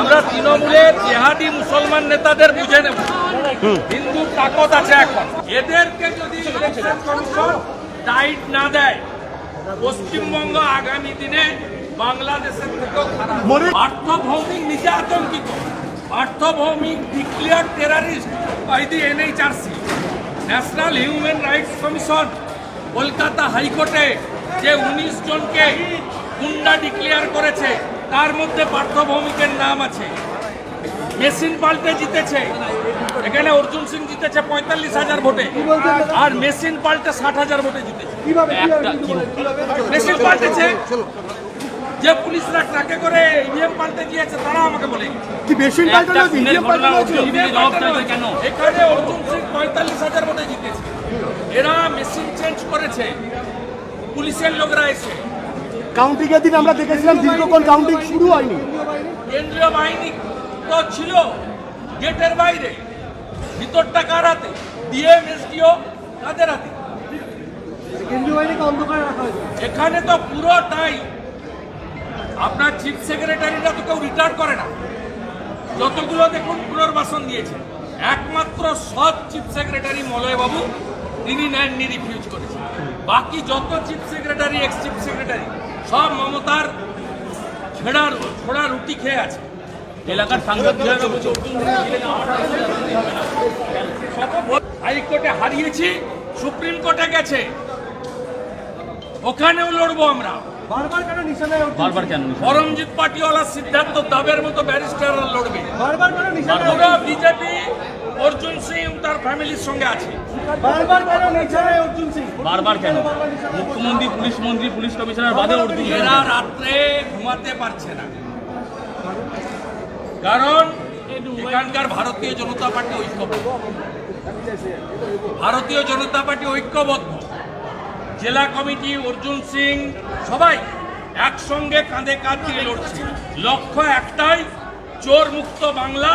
আমরা তৃণমূলের জেহাদি মুসলমান নেতাদের বুঝে নেব। হিন্দুর তাকত আছে এখন। এদেরকে যদি টাইট না দেয় পশ্চিমবঙ্গ আগামী দিনে বাংলাদেশের থেকেও খারাপ। পার্থ ভৌমিক নিজে আতঙ্কিত Partha Bhowmik declared terrorist by the NHRC national human rights commission Kolkata হাইকোর্টে যে উনিশ জনকে গুন্ডা ডিক্লেয়ার করেছে তার মধ্যে পার্থ ভৌমিকের নাম আছে। মেশিন পাল্টে জিতেছে। এখানে অর্জুন সিং জিতেছে পঁয়তাল্লিশ হাজার ভোটে। আর মেশিন পাল্টে ষাট হাজার ভোটে জিতেছে। মেশিন পাল্টেছে। যে পুলিশরা ট্রাকে করে ইভিএম পাল্টে দিয়েছে তারা আমাকে বলে কি পাল্টানো EVM পাল্টানো কেন? এখানে অর্জুন সিং পঁয়তাল্লিশ হাজার ভোটে জিতেছে। এরা মেশিন চেঞ্জ করেছে। পুলিশের লোকরা এসে কাউন্টিং এর দিন আমরা দেখেছিলাম দীর্ঘক্ষণ কাউন্টিং শুরু হয়নি। কেন্দ্রীয় বাহিনী তো ছিল গেটের বাইরে। ভিতরটা কার হাতে? ডিএম এসডিও তাদের হাতে? এখানে তো পুরোটাই আপনার চিফ সেক্রেটারিরা তো কেউ রিটায়ার করে না। যতগুলো দেখুন পুনর্বাসন দিয়েছে। একমাত্র সৎ চিফ সেক্রেটারি মলয় বাবু তিনি নেননি রিফিউজ করেছেন বাকি যত chief secretary ex chief secretary সব মমতার ছেঁড়া ছোড়া রুটি খেয়ে আছে। এলাকার হাইকোর্টে হারিয়েছি সুপ্রিম কোর্টে গেছে। ওখানেও লড়বো আমরা। বারবার কেন পরমজিৎ পাটিওয়ালা সিদ্ধান্ত দাবের মতো ব্যারিস্টাররা লড়বে। পুরো বিজেপি অর্জুন সিং তার ফ্যামিলির সঙ্গে আছে। বারবার কেন মুখ্যমন্ত্রী পুলিশ মন্ত্রী পুলিশ কমিশনার বাদে অর্জুন এরা রাত্রে ঘুমাতে পারছে না। কারণ এখানকার ভারতীয় জনতা পার্টি ঐক্যবদ্ধ। ভারতীয় জনতা পার্টি ঐক্যবদ্ধ। জেলা কমিটি অর্জুন সিং সবাই একসঙ্গে কাঁধে কাঁধ দিয়ে লড়ছে। লক্ষ্য একটাই চোর মুক্ত বাংলা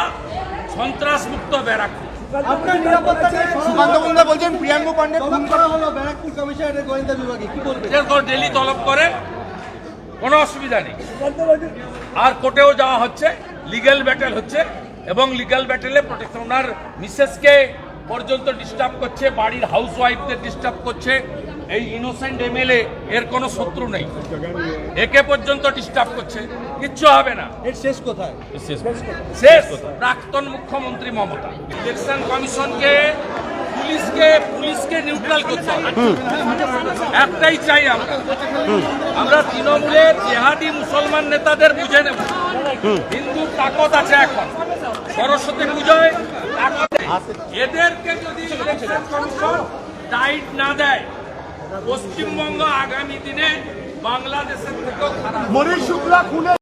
সন্ত্রাস মুক্ত ব্যারাকপুর বলছেন পান্ডে তলব করা হলো ব্যারাকপুর কমিশনারের গোয়েন্দা বিভাগে। কি বলবেন? ডেলি তলব করে কোনো অসুবিধা নেই। আর কোর্টেও যাওয়া হচ্ছে লিগ্যাল ব্যাটেল হচ্ছে এবং লিগ্যাল ব্যাটেলে প্রোটেকশন ওনার মিসেসকে পর্যন্ত ডিস্টার্ব করছে বাড়ির হাউস ওয়াইফদের ডিস্টার্ব করছে এই ইনোসেন্ট এমএলএ এর কোনো শত্রু নেই। একে পর্যন্ত ডিস্টার্ব করছে। কিচ্ছু হবে না। এর শেষ কোথায়? শেষ প্রাক্তন মুখ্যমন্ত্রী মমতা। ইলেকশন কমিশনকে পুলিশকে পুলিশকে নিউট্রাল করতে হবে। একটাই চাই আমরা। আমরা তৃণমূলের জেহাদি মুসলমান নেতাদের বুঝে নেব। হিন্দুর তাকত আছে এখন। সরস্বতী পুজোয় এদেরকে যদি ইলেকশন কমিশন টাইট না দেয় পশ্চিমবঙ্গ আগামী দিনে বাংলাদেশের থেকেও খারাপ। মনীষ শুক্লা খুনে